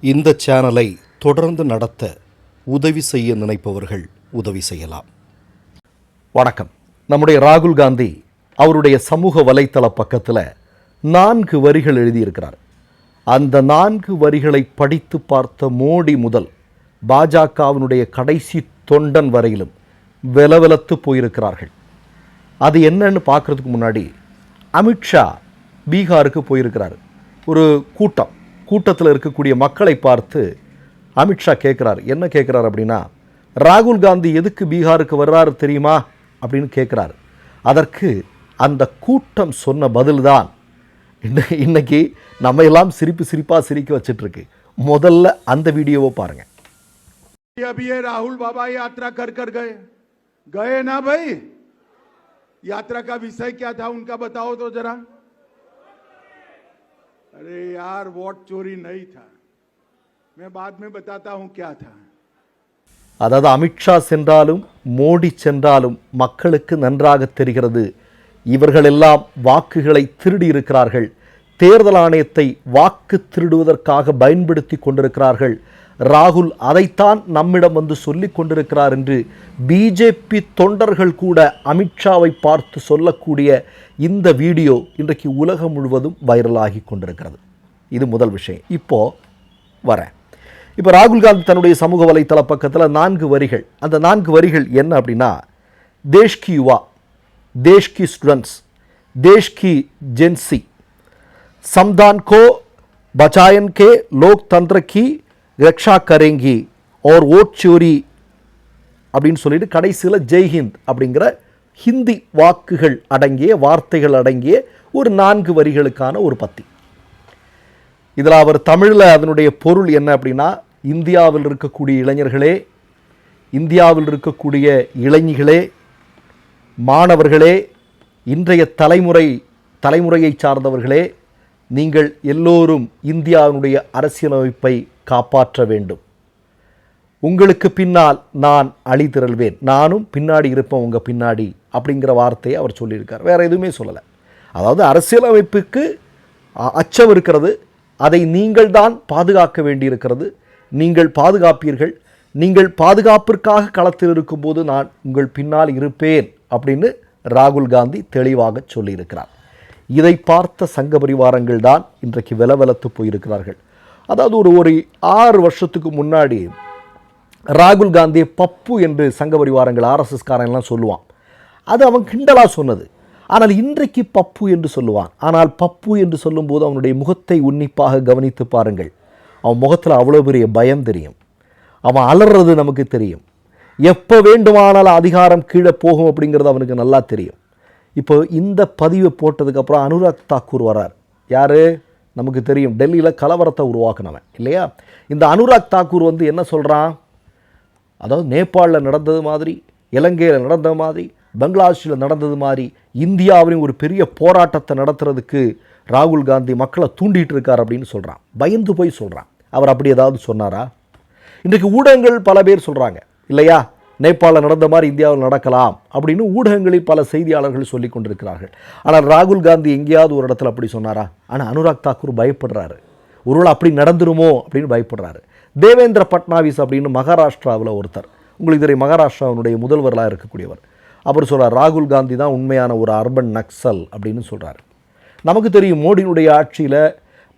இந்த சேனலை தொடர்ந்து நடத்த உதவி செய்ய நினைப்பவர்கள் உதவி செய்யலாம். வணக்கம். நம்முடைய ராகுல் காந்தி அவருடைய சமூக வலைத்தள பக்கத்தில் நான்கு வரிகள் எழுதியிருக்கிறார். அந்த நான்கு வரிகளை படித்து பார்த்த மோடி முதல் பாஜகவினுடைய கடைசி தொண்டன் வரையிலும் வெலவெலத்து போயிருக்கிறார்கள். அது என்னன்னு பார்க்கறதுக்கு முன்னாடி அமித்ஷா பீகாருக்கு போயிருக்கிறார். ஒரு கூட்டம். கூட்டத்தில் இருக்கக்கூடிய மக்களை பார்த்து அமித்ஷா கேட்குறார் என்ன கேட்குறார் அப்படின்னா ராகுல் காந்தி எதுக்கு பீகாருக்கு வர்றாரு தெரியுமா அப்படின்னு கேட்குறாரு அதற்கு அந்த கூட்டம் சொன்ன பதில்தான் இன்ன- இன்னைக்கு நம்ம எல்லாம் சிரிப்பு சிரிப்பாக சிரிக்க வச்சிட்ருக்கு முதல்ல அந்த வீடியோவை பாருங்கள் अभी ये राहुल बाबा यात्रा कर कर गए गए ना भाई यात्रा का विषय क्या था उनका बताओ तो जरा अरे यार वोट चोरी नहीं था मैं बाद में बताता हूं क्या था அதாவது அமித்ஷா சென்றாலும் மோடி சென்றாலும் மக்களுக்கு நன்றாக தெரிகிறது இவர்களெல்லாம் வாக்குகளை திருடி இருக்கிறார்கள் தேர்தல் ஆணையத்தை வாக்கு திருடுவதற்காக பயன்படுத்தி கொண்டிருக்கிறார்கள் ராகுல் அதைத்தான் நம்மிடம் வந்து சொல்லி கொண்டிருக்கிறார் என்று பிஜேபி தொண்டர்கள் கூட அமித்ஷாவை பார்த்து சொல்லக்கூடிய இந்த வீடியோ இன்றைக்கு உலகம் முழுவதும் வைரலாகி கொண்டிருக்கிறது. இது முதல் விஷயம். இப்போது வரேன். இப்போ ராகுல் காந்தி தன்னுடைய சமூக வலைத்தள பக்கத்தில் நான்கு வரிகள். அந்த நான்கு வரிகள் என்ன அப்படின்னா தேஷ்கி யுவா தேஷ்கி ஸ்டூடெண்ட்ஸ் தேஷ்கி ஜென்சி சம்தான் கோ பச்சாயன் கே லோக்தந்திர கி ரக்ஷா கரேங்கி ஓர் ஓட்சூரி அப்படின்னு சொல்லிட்டு கடைசியில் ஜெய்ஹிந்த் அப்படிங்கிற ஹிந்தி வாக்குகள் அடங்கிய வார்த்தைகள் அடங்கிய ஒரு நான்கு வரிகளுக்கான ஒரு பத்தி. இதில் அவர் தமிழில் அதனுடைய பொருள் என்ன அப்படின்னா இந்தியாவில் இருக்கக்கூடிய இளைஞர்களே இந்தியாவில் இருக்கக்கூடிய இளைஞர்களே மாணவர்களே இன்றைய தலைமுறை தலைமுறையை சார்ந்தவர்களே நீங்கள் எல்லோரும் இந்தியாவினுடைய அரசியலமைப்பை காப்பாற்ற வேண்டும். உங்களுக்கு பின்னால் நான் அழிதிரள்வேன். நானும் பின்னாடி இருப்பேன் உங்கள் பின்னாடி அப்படிங்கிற வார்த்தையை அவர் சொல்லியிருக்கார். வேறு எதுவுமே சொல்லலை. அதாவது அரசியலமைப்புக்கு அச்சம் இருக்கிறது. அதை நீங்கள் தான் பாதுகாக்க வேண்டியிருக்கிறது. நீங்கள் பாதுகாப்பீர்கள். நீங்கள் பாதுகாப்பிற்காக களத்தில் இருக்கும்போது நான் உங்கள் பின்னால் இருப்பேன் அப்படின்னு ராகுல் காந்தி தெளிவாக சொல்லியிருக்கிறார். இதை பார்த்த சங்க பரிவாரங்கள் தான் இன்றைக்கு விலவலத்து போயிருக்கிறார்கள். அதாவது ஒரு ஒரு ஆறு வருஷத்துக்கு முன்னாடி ராகுல் காந்தி பப்பு என்று சங்க பரிவாரங்கள் ஆர்எஸ்எஸ்காரன்லாம் சொல்லுவான். அது அவன் கிண்டலாக சொன்னது. ஆனால் இன்றைக்கு பப்பு என்று சொல்லுவான். ஆனால் பப்பு என்று சொல்லும்போது அவனுடைய முகத்தை உன்னிப்பாக கவனித்து பாருங்கள். அவன் முகத்தில் அவ்வளோ பெரிய பயம் தெரியும். அவன் அலறது நமக்கு தெரியும். எப்போ வேண்டுமானாலும் அதிகாரம் கீழே போகும் அப்படிங்கிறது அவனுக்கு நல்லா தெரியும். இப்போ இந்த பதிவை போட்டதுக்கப்புறம் அனுராக் தாக்கூர் வரார் யார்? நமக்கு தெரியும். டெல்லியில் கலவரத்தை உருவாக்குனவன் இல்லையா? இந்த அனுராக் தாக்கூர் வந்து என்ன சொல்கிறான் அதாவது நேபாளில் நடந்தது மாதிரி இலங்கையில் நடந்த மாதிரி பங்களாதேஷில் நடந்தது மாதிரி இந்தியாவிலையும் ஒரு பெரிய போராட்டத்தை நடத்துறதுக்கு ராகுல் காந்தி மக்களை தூண்டிகிட்டு இருக்கார் அப்படின்னு சொல்கிறான் பயந்து போய் சொல்கிறான் அவர் அப்படி ஏதாவது சொன்னாரா? இன்றைக்கு ஊடகங்கள் பல பேர் சொல்கிறாங்க இல்லையா? நேபாளில் நடந்த மாதிரி இந்தியாவில் நடக்கலாம் அப்படின்னு ஊடகங்களில் பல செய்தியாளர்கள் சொல்லி கொண்டிருக்கிறார்கள். ஆனால் ராகுல் காந்தி எங்கேயாவது ஒரு இடத்துல அப்படி சொன்னாரா? ஆனால் அனுராக் தாக்கூர் பயப்படுறாரு. ஒருவேளை அப்படி நடந்துருமோ அப்படின்னு பயப்படுறாரு. தேவேந்திர பட்னாவிஸ் அப்படின்னு மகாராஷ்டிராவில் ஒருத்தர். உங்களுக்கு தெரியும் மகாராஷ்டிராவினுடைய முதல்வர்களாக இருக்கக்கூடியவர். அவர் சொல்கிறார் ராகுல் காந்தி தான் உண்மையான ஒரு அர்பன் நக்சல் அப்படின்னு சொல்கிறார் நமக்கு தெரியும் மோடியினுடைய ஆட்சியில்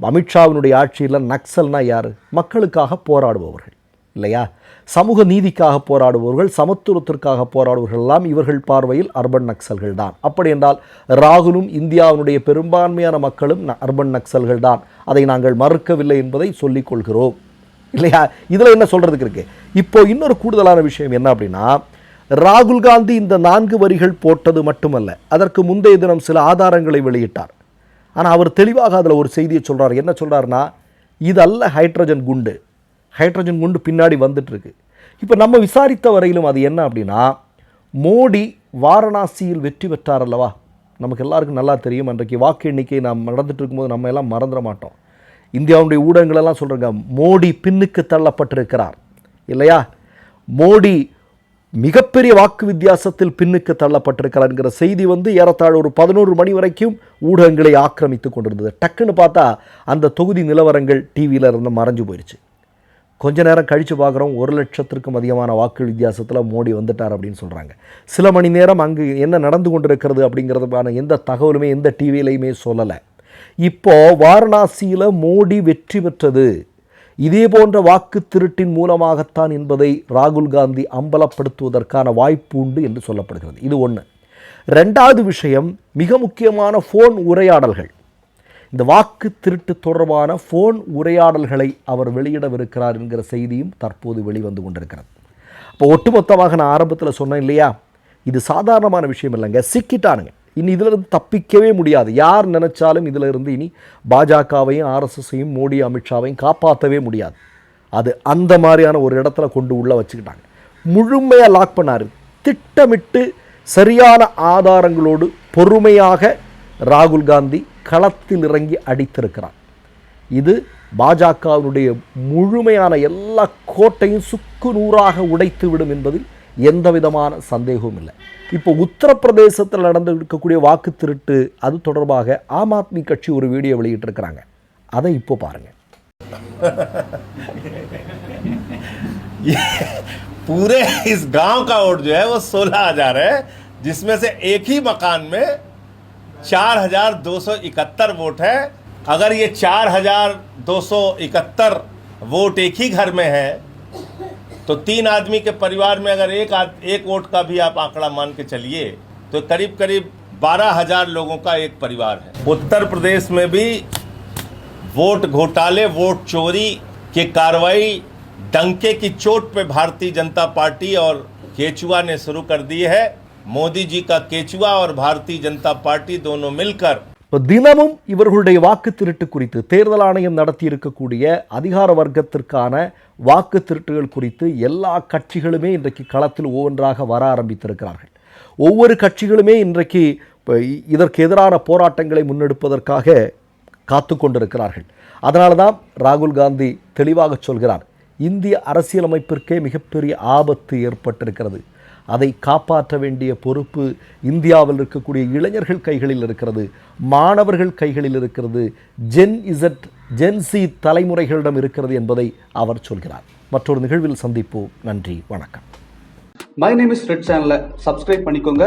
அமித்ஷாவினுடைய ஆட்சியில் நக்சல்னால் யார்? மக்களுக்காக போராடுபவர்கள். இல்லையா? சமூக நீதிக்காக போராடுபவர்கள் சமத்துவத்திற்காக போராடுபவர்கள் எல்லாம் இவர்கள் பார்வையில் அர்பன் நக்சல்கள் தான். அப்படி என்றால் ராகுலும் இந்தியாவினுடைய பெரும்பான்மையான மக்களும் அர்பன் நக்சல்கள் தான். அதை நாங்கள் மறுக்கவில்லை என்பதை சொல்லிக் கொள்கிறோம். இல்லையா? இதில் என்ன சொல்கிறதுக்கு இருக்கு? இப்போ இன்னொரு கூடுதலான விஷயம் என்ன அப்படின்னா ராகுல் காந்தி இந்த நான்கு வரிகள் போட்டது மட்டுமல்ல அதற்கு முந்தைய தினம் சில ஆதாரங்களை வெளியிட்டார். ஆனால் அவர் தெளிவாக அதில் ஒரு செய்தியை சொல்கிறார் என்ன சொல்றாருன்னா இதல்ல ஹைட்ரஜன் குண்டு. ஹைட்ரஜன் குண்டு பின்னாடி வந்துட்டுருக்கு. இப்போ நம்ம விசாரித்த வரையிலும் அது என்ன அப்படின்னா மோடி வாரணாசியில் வெற்றி பெற்றார் அல்லவா? நமக்கு எல்லாருக்கும் நல்லா தெரியும். அன்றைக்கு வாக்கு எண்ணிக்கை நாம் நடந்துட்டு இருக்கும்போது நம்ம எல்லாம் மறந்துட மாட்டோம். இந்தியாவுடைய ஊடகங்களெல்லாம் சொல்கிறாங்க மோடி பின்னுக்கு தள்ளப்பட்டிருக்கிறார். இல்லையா? மோடி மிகப்பெரிய வாக்கு வித்தியாசத்தில் பின்னுக்கு தள்ளப்பட்டிருக்கிறார் என்கிற செய்தி வந்து ஏறத்தாழ ஒரு பதினோரு மணி வரைக்கும் ஊடகங்களை ஆக்கிரமித்து கொண்டிருந்தது. டக்குன்னு பார்த்தா அந்த தொகுதி நிலவரங்கள் டிவியில் இருந்து மறைஞ்சு போயிடுச்சு கொஞ்ச நேரம் கழித்து பார்க்குறோம் ஒரு லட்சத்திற்கும் அதிகமான வாக்கு வித்தியாசத்தில் மோடி வந்துட்டார் அப்படின்னு சொல்கிறாங்க சில மணி நேரம் அங்கு என்ன நடந்து கொண்டிருக்கிறது அப்படிங்கிறதுக்கான எந்த தகவலுமே எந்த டிவிலையுமே சொல்லலை. இப்போது வாரணாசியில் மோடி வெற்றி பெற்றது. இதே போன்ற வாக்கு திருட்டின் மூலமாகத்தான் என்பதை ராகுல் காந்தி அம்பலப்படுத்துவதற்கான வாய்ப்பு உண்டு என்று சொல்லப்படுகிறது. இது ஒன்று ரெண்டாவது விஷயம் மிக முக்கியமான ஃபோன் உரையாடல்கள். இந்த வாக்கு திருட்டு தொடர்பான ஃபோன் உரையாடல்களை அவர் வெளியிடவிருக்கிறார் என்கிற செய்தியும் தற்போது வெளிவந்து கொண்டிருக்கிறது. இப்போ ஒட்டுமொத்தமாக நான் ஆரம்பத்தில் சொன்னேன் இல்லையா? இது சாதாரணமான விஷயம் இல்லைங்க. சிக்கிட்டானுங்க. இனி இதிலிருந்து தப்பிக்கவே முடியாது. யார் நினைச்சாலும் இதிலிருந்து இனி பாஜகவையும் ஆர்எஸ்எஸையும் மோடி அமித்ஷாவையும் காப்பாற்றவே முடியாது. அது அந்த மாதிரியான ஒரு இடத்துல கொண்டு உள்ளே வச்சுக்கிட்டாங்க. முழுமையாக லாக் பண்ணார். திட்டமிட்டு சரியான ஆதாரங்களோடு பொறுமையாக ராகுல் காந்தி களத்தில் இறங்கி அடித்திருக்கிறார் இது பாஜகவினுடைய முழுமையான எல்லா கோட்டையும் சுக்கு நூறாக உடைத்து விடும் என்பதில் எந்த விதமான சந்தேகமும் இல்லை இப்போ உத்தரப்பிரதேசத்தில் நடந்து இருக்கக்கூடிய வாக்கு திருட்டு அது தொடர்பாக ஆம் ஆத்மி கட்சி ஒரு வீடியோ வெளியிட்டிருக்கிறாங்க அதை இப்போ பாருங்கள் ये पूरे इस गांव का वोट जो है वो सोलह हजार है जिसमें से एक ही मकान में चार हज़ार दो सौ इकहत्तर वोट है। अगर ये चार हज़ार दो सौ इकहत्तर वोट एक ही घर में है तो तीन आदमी के परिवार में अगर एक आद, एक वोट का भी आप आंकड़ा मान के चलिए तो करीब करीब बारह हज़ार लोगों का एक परिवार है। उत्तर प्रदेश में भी वोट घोटाले वोट चोरी की कार्रवाई डंके की चोट पे भारतीय जनता पार्टी और केचुआ ने शुरू कर दी है। मोदी जी का केचुआ और भारतीय जनता पार्टी दोनों मिलकर இப்போ தினமும் இவர்களுடைய வாக்கு திருட்டு குறித்து தேர்தல் ஆணையம் நடத்தி இருக்கக்கூடிய அதிகார வர்க்கத்திற்கான வாக்கு திருட்டுகள் குறித்து எல்லா கட்சிகளுமே இன்றைக்கு களத்தில் ஒவ்வொன்றாக வர ஆரம்பித்திருக்கிறார்கள் ஒவ்வொரு கட்சிகளுமே இன்றைக்கு இப்போ இதற்கு எதிரான போராட்டங்களை முன்னெடுப்பதற்காக காத்து கொண்டிருக்கிறார்கள் அதனால தான் ராகுல் காந்தி தெளிவாக சொல்கிறார் இந்திய அரசியலமைப்பிற்கே மிகப்பெரிய ஆபத்து ஏற்பட்டிருக்கிறது அதை காப்பாற்ற வேண்டிய பொறுப்பு இந்தியாவில் இருக்கக்கூடிய இளைஞர்கள் கைகளில் இருக்கிறது மாணவர்கள் கைகளில் இருக்கிறது ஜென் இசட் ஜென் சி தலைமுறைகளிடம் இருக்கிறது என்பதை அவர் சொல்கிறார். மற்றொரு நிகழ்வில் சந்திப்போம். நன்றி வணக்கம். மை நேம் இஸ் ரெட் சேனலை சப்ஸ்கிரைப் பண்ணிக்கோங்க.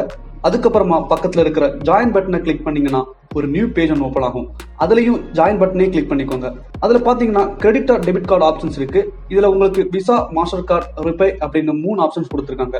அதுக்கப்புறமா பக்கத்தில் இருக்கிற ஜாயின் பட்டனை கிளிக் பண்ணீங்கன்னா ஒரு நியூ பேஜ் ஒன்று ஓப்பன் ஆகும். அதுலேயும் ஜாயின் பட்டனே கிளிக் பண்ணிக்கோங்க. அதில் பார்த்தீங்கன்னா credit or debit card options இருக்கு. இதில் உங்களுக்கு விசா மாஸ்டர் கார்டு ரிப்பே அப்படின்னு மூணு ஆப்ஷன்ஸ் கொடுத்துருக்காங்க.